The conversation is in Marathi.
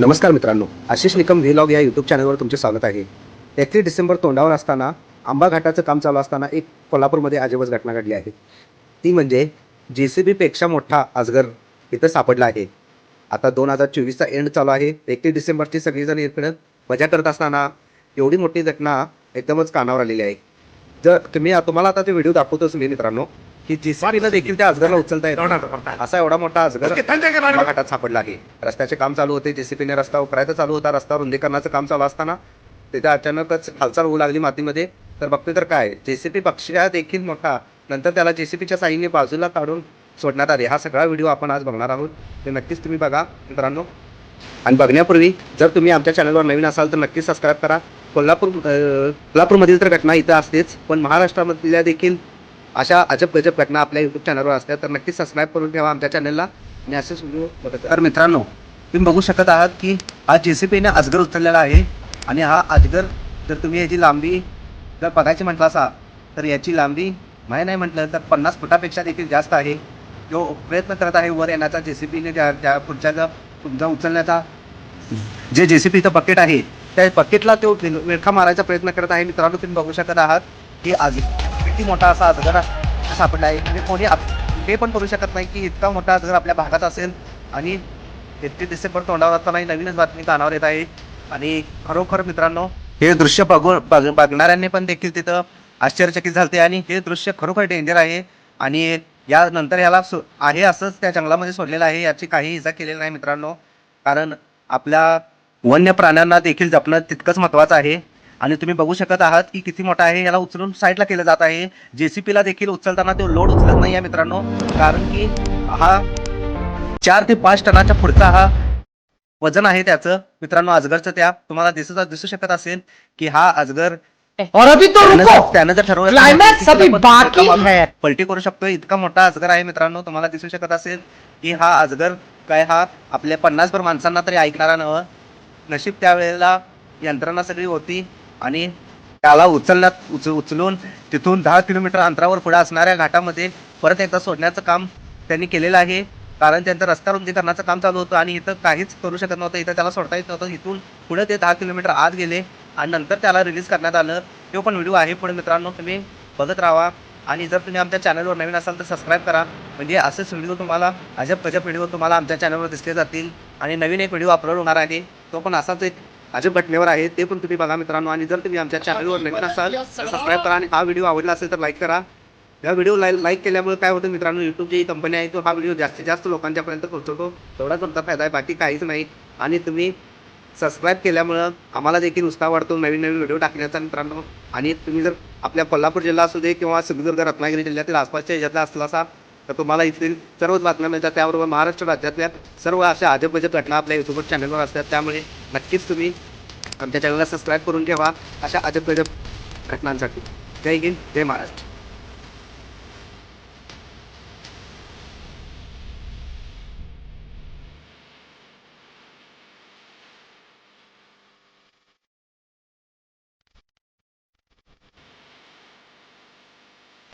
नमस्कार मित्रांनो आशिष निकम व्हिलॉग या यूट्यूब चॅनलवर तुमचे स्वागत आहे. एकतीस डिसेंबर तोंडावर असताना आंबा घाटाचं काम चालू असताना एक कोल्हापूरमध्ये अजबच घटना घडली आहे. ती म्हणजे जे सी बीपेक्षा मोठा अजगर इथं सापडला आहे. आता दोन हजार चोवीसचा एंड चालू आहे. एकतीस डिसेंबरची सगळीजण इकडं मजा करत असताना एवढी मोठी घटना एकदमच कानावर आलेली आहे. जर तुम्ही तुम्हाला आता ते व्हिडिओ दाखवतोच मी मित्रांनो. की जे सी बीला देखील त्या अजगरला उचलता येत. असा एवढा मोठा अजगर घाटात सापडला आहे. रस्त्याचे काम चालू होते जेसीपीने रस्ता उकरायचा चालू होता रस्ता रुंदीकरणाचं काम चालू असताना तिथे अचानकच हालचाल होऊ लागली मातीमध्ये. तर बघते तर काय जेसीपी पक्षा देखील मोठा. नंतर त्याला जेसीपीच्या साईने बाजूला काढून सोडण्यात आले. हा सगळा व्हिडिओ आपण आज बघणार आहोत. ते नक्कीच तुम्ही बघा मित्रांनो. आणि बघण्यापूर्वी जर तुम्ही आमच्या चॅनलवर नवीन असाल तर नक्कीच सबस्क्राईब करा. कोल्हापूर अं, कोल्हापूरमधील तर घटना इथं असतेच पण महाराष्ट्रामधल्या देखील अशा अजब गजब घटना आपल्या यूट्यूब चॅनलवर असल्या तर नक्कीच सबस्क्राईब करून ठेवा. आमच्या चॅनलला आणि असेच व्हिडिओ बघत तर मित्रांनो तुम्ही बघू शकत आहात की हा जे सी पीने अजगर उचललेला आहे आणि हा अजगर जर तुम्ही याची लांबी जर बघायची म्हटलं असा तर याची लांबी माहीत नाही म्हटलं तर पन्नास फुटापेक्षा देखील जास्त आहे. जो प्रयत्न करत आहे वर येण्याचा जे सी पीने त्या पुढच्या तुमचा उचलण्याचा जे जे सी पीचं बकेट आहे त्या बकेटला तो विळखा मारायचा प्रयत्न करत आहे. मित्रांनो तुम्ही बघू शकत आहात की आज किती मोठा असा अजगर सापडला आहे. म्हणजे कोणी आप- हे पण करू शकत नाही की इतका मोठा अजगर आपल्या भागात असेल. आणि तेहतीस डिसेंबर तोंडावर असताना नवीनच बातमी कानावर येत आहे. आणि खरोखर मित्रांनो हे दृश्य बघून बघ बघणाऱ्यांनी पण देखील तिथं आश्चर्यचकित झालते. आणि हे दृश्य खरोखर डेंजर आहे. आणि यानंतर याला सो आहे असंच त्या जंगलामध्ये सोडलेलं आहे. याची काही इजा केलेली नाही मित्रांनो. कारण आपल्या वन्य प्राण्यांना देखील जपणं तितकंच महत्त्वाचं आहे. आणि तुम्ही बघू शकत आहात की किती मोठा आहे याला उचलून साईडला केलं जात आहे. जेसीपीला देखील उचलताना तो लोड उचलत नाही आहे मित्रांनो. कारण की हा चार ते पाच टनाच्या पुढचा हा वजन आहे त्याचं. मित्रांनो अजगरचं त्या तुम्हाला दिसत दिसू शकत असेल की हा अजगर और अभी तो त्यानं रुको! जर- त्यानं जर ठरवलं पलटी करू शकतो इतका मोठा अजगर आहे मित्रांनो तुम्हाला दिसू शकत असेल की हा अजगर काय हा आपल्या पन्नास भर माणसांना तरी ऐकणारा नव नशीब त्यावेळेला यंत्रणा सगळी होती. आणि त्याला उचलण्यात उच उचलून तिथून दहा किलोमीटर अंतरावर पुढे असणाऱ्या घाटामध्ये परत एकदा सोडण्याचं काम त्यांनी केलेलं आहे. कारण त्यांचं रस्ता रुंदीकरणाचं काम चालू होतं आणि इथं काहीच करू शकत नव्हतं. इथं त्याला सोडता येत नव्हतं. इथून पुढे ते दहा किलोमीटर आत गेले आणि नंतर त्याला रिलीज करण्यात आलं. तो पण व्हिडिओ आहे. पुढे मित्रांनो तुम्ही बघत राहा. आणि जर तुम्ही आमच्या चॅनलवर नवीन असाल तर सबस्क्राईब करा. म्हणजे असेच व्हिडिओ तुम्हाला अजब गजब व्हिडिओ तुम्हाला आमच्या चॅनलवर दिसले जातील. आणि नवीन एक व्हिडिओ अपलोड होणार आहे. तो पण असाच एक अजब घटनेवर आहे ते पण तुम्ही बघा मित्रांनो. आणि जर तुम्ही आमच्या चॅनलवर नवीन असाल तर सबस्क्राईब करा आणि हा व्हिडिओ आवडला असेल तर लाईक करा. या व्हिडिओ लाईक लाईक केल्यामुळे काय होतं मित्रांनो यूट्यूबची कंपनी आहे तो हा व्हिडिओ जास्तीत जास्त लोकांच्यापर्यंत पोहोचवतो. तेवढाच तुमचा फायदा आहे बाकी काहीच नाही. आणि तुम्ही सबस्क्राईब केल्यामुळं आम्हाला देखील उत्साह वाढतो नवीन नवीन व्हिडिओ टाकण्याचा मित्रांनो. आणि तुम्ही जर आपल्या कोल्हापूर जिल्हा असू दे किंवा सिंधुदुर्ग रत्नागिरी जिल्ह्यातील आसपासच्या ह्याच्यातला असला असा तर तुम्हाला इथे सर्वच बातम्या मिळतात. त्याबरोबर महाराष्ट्र राज्यातल्या सर्व अशा आजबजब घटना आपल्या युट्यूब चॅनलवर असतात. त्यामुळे नक्कीच तुम्ही आमच्या चॅनलला सबस्क्राईब करून ठेवा अशा अजब घटनांसाठी. जय हिंद जय महाराष्ट्र.